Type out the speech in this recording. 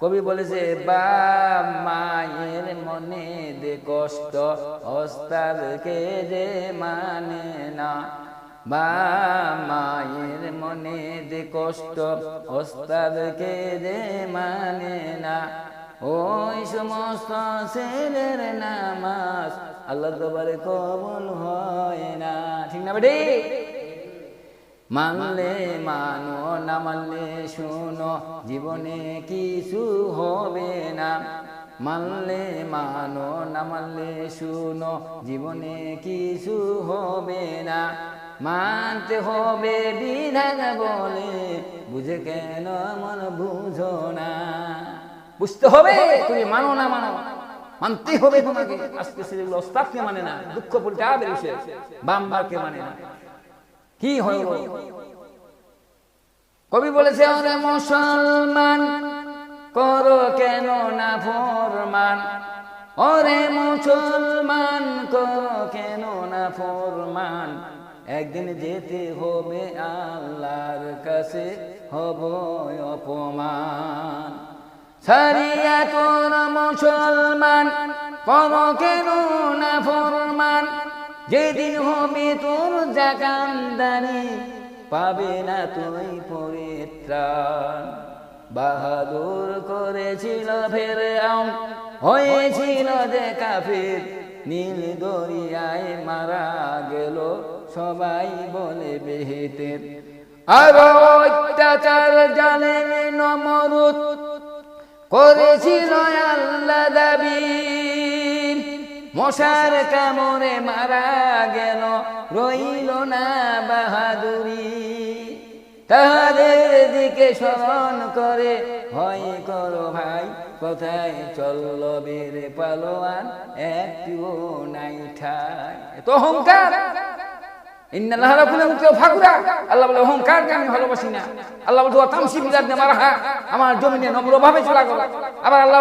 কবি বলেছে বা মায়ের মনে দে কষ্ট ওস্তাদকে যে মানে না। বা মায়ের মনে দে কষ্ট ওস্তাদকে যে মানে না। ওই সমস্ত ছেলের নামাজ আল্লাহ দরবারে কবুল হয় না। ঠিক না বেটি? মানলে মানো না মানলে শুনো, জীবনে কিছু হবে না। মানলে মানো না মানলে শুনো, জীবনে কিছু হবে না। মানতে হবে বিধান বলে, বুঝে কেন মন বুঝো না। বুঝতে হবে, তুমি মানো না মানো। মানতে হবে তোমাকে। আজকে সেগুলো মানে না, দুঃখ পড়তে হবে বাম্বারকে মানে না। কি হইল? কবি বলেছে ওরে মুসলমান করো কেন না ফরমান? ওরে মুসলমান করো কেন না ফরমান? একদিন যেতে হবে আল্লাহর কাছে হব অপমান। সারিয়া তোর মুসলমান করো কেন না ফরমান? যেদিন হবে তোর জাকান্দানি পাবে না তুই পরিত্রাণ বাহাদুর করেছিল ফের হয়েছিল যে কাফির। নীল দরিয়ায় মারা গেল, সবাই বলে বেহেতের। আর অত্যাচার জানে নমরুত করেছিল মশার কামড়ে মারা গেল, রইল না বাহাদুরি। তাহাদের দিকে স্মরণ করে, ভয় করো ভাই, কোথায় চলল বের পালোয়ান? একটিও নাই ঠাই। তো অহংকার! আল্লাহ বলে আমার জমিনে নম্রভাবে চলা আবার আল্লাহ